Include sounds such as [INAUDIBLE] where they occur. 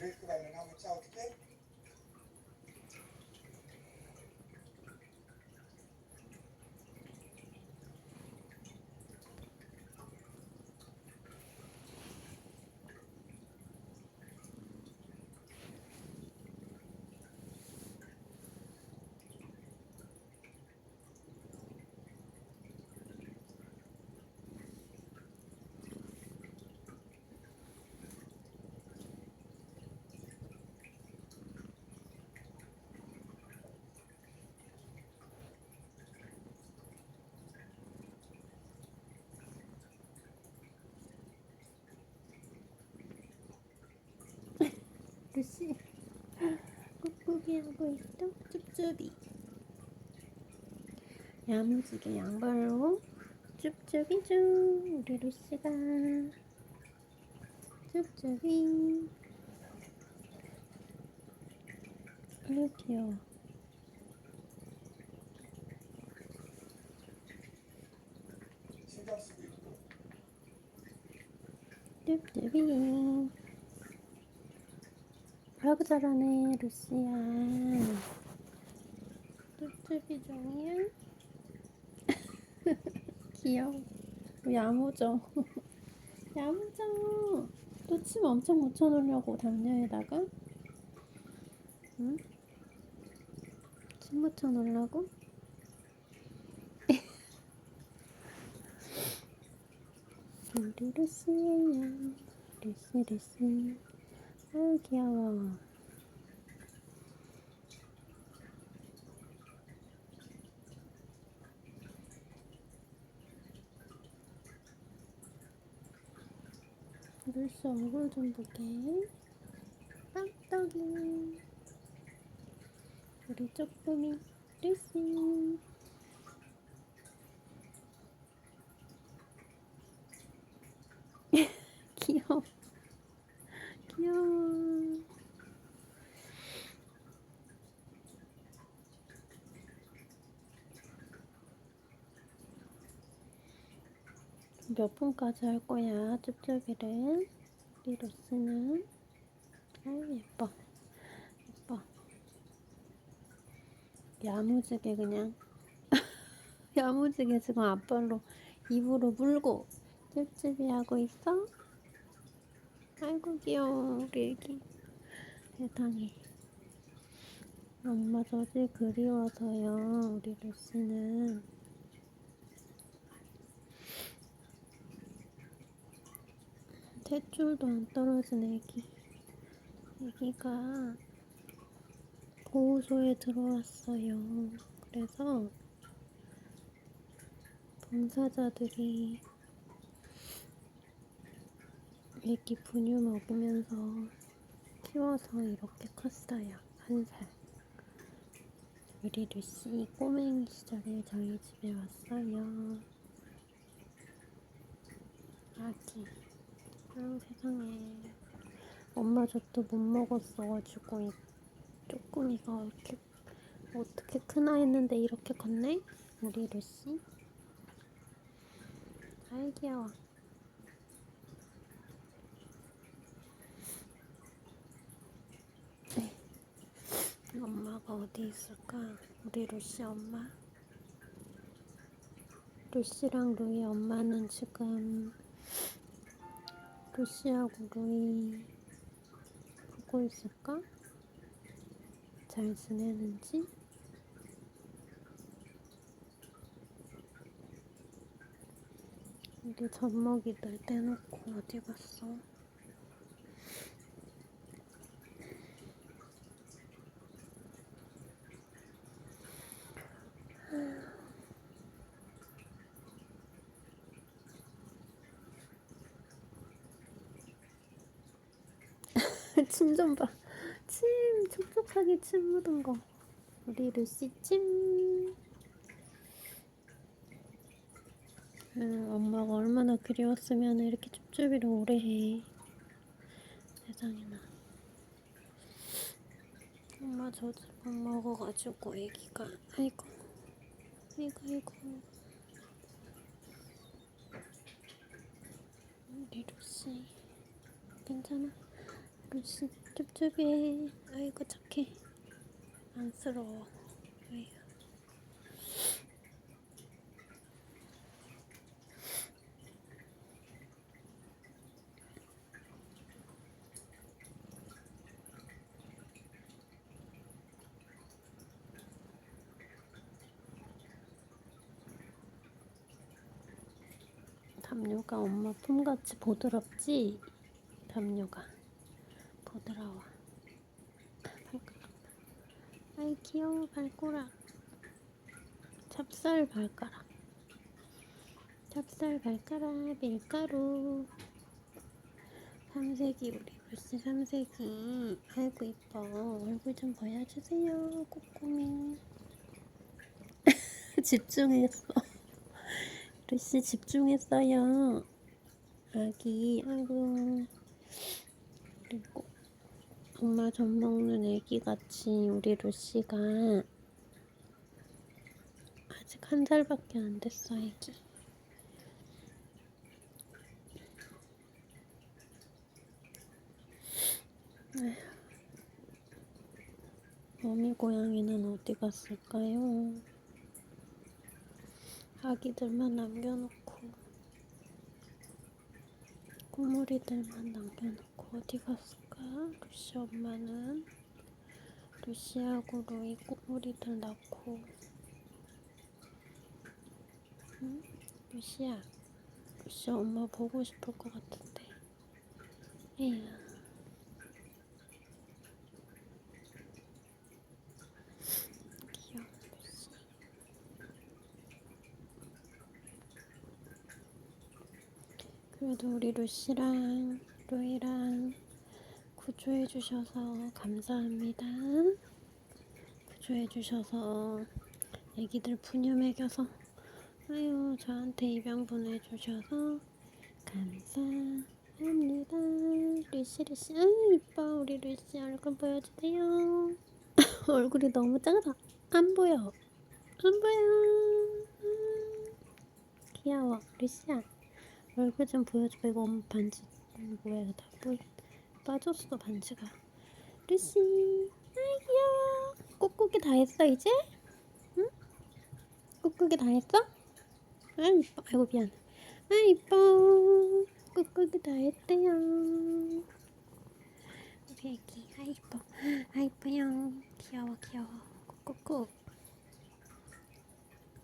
브레이크 루시 꾹꾹이 하고 있어. 쭈쭈비 야무지게 양발로 쭈쭈비 쭈. 우리 루시가 쭈쭈비 아유 귀여워. 쭈쭈비 아이고 잘하네 루시야 쭈쭈비 종이야? 귀여워. 야무져. [LAUGHS] 야무져. 또 침 엄청 묻혀놓으려고 담요에다가? 응? 침 묻혀놓으려고? [LAUGHS] 우리 루시예요 루시 루시 아유 귀여워. 루시 얼굴 좀 보게. 빵떡이. 우리 쪼꼬미 루시 귀여워 귀여워 몇 분까지 할 거야? 쭈쭈비를. 우리 로스는. 아유 예뻐. 예뻐. 야무지게 그냥. [LAUGHS] 야무지게 지금 앞발로 입으로 물고 쭈쭈비 하고 있어? 아이고 귀여워 우리 애기. 세상에. 엄마 저질 그리워서요 우리 루시는 탯줄도 안 떨어진 애기 애기가 보호소에 들어왔어요 그래서 봉사자들이 애기 분유 먹으면서 키워서 이렇게 컸어요. 한 살. 우리 루시 꼬맹이 시절에 저희 집에 왔어요. 아기. 아 세상에. 엄마 젖도 못 먹었어가지고 이 쪼꾸미가 이렇게 어떻게 크나 했는데 이렇게 컸네? 우리 루시. 아이 귀여워. 엄마가 어디 있을까? 우리 루시 엄마? 루시랑 루이 엄마는 지금 루시하고 루이 보고 있을까? 잘 지내는지? 우리 젖먹이들 떼놓고 어디 갔어? [LAUGHS] 침 좀 봐. 침, 촉촉하게 침 묻은 거. 우리 루시 침. 음, 엄마가 얼마나 그리웠으면 이렇게 쭈쭈비를 오래 해. 세상에나. 엄마 못 먹어가지고 애기가 아이고 아이고 아이고 우리 루시 괜찮아? 루시 줍줍이 아이고 착해 안쓰러워 아이고. 담요가 엄마 폼같이 보드럽지? 담요가 보드라워. 발가락. 아이 귀여워 발꼬락. 찹쌀 발가락. 찹쌀 발가락 밀가루. 삼색이 우리 불씨 삼색이. 아이고 이뻐. 얼굴 좀 보여주세요 꼬꼬미 [LAUGHS] 집중했어 루시 집중했어요. 아기, 아이고. 그리고 엄마 젖 먹는 애기 같이 우리 루시가 아직 한 살밖에 안 됐어, 애기. 어미 고양이는 어디 갔을까요? 아기들만 남겨놓고 꼬물이들만 남겨놓고 어디 갔을까? 루시 엄마는 루시하고 루이 꼬물이들 낳고 응? 루시야 루시 엄마 보고 싶을 것 같은데. 에휴. 귀여워 루시. 그래도 우리 루시랑 루이랑 구조해 주셔서 감사합니다. 구조해 주셔서 애기들 분유 먹여서 아유 저한테 입양 보내주셔서 감사합니다. 루시 루시. 아유 이뻐. 우리 루시 얼굴 보여주세요. [LAUGHS] 얼굴이 너무 작아. 안 보여. 안 보여. 음, 귀여워. 루시야. 얼굴 좀 보여줘봐 이거 엄마 반지 뭐야 다 빠, 빠졌어 반지가. 루시 아이 귀여워 꾹꾹이 다 했어 이제? 응? 꾹꾹이 다 했어? 아 이뻐. 아이고 미안. 아 이뻐. 꾹꾹이 다 했대요. 우리 애기. 아 이뻐. 아 이뻐요. 귀여워 귀여워. 꾹꾹꾹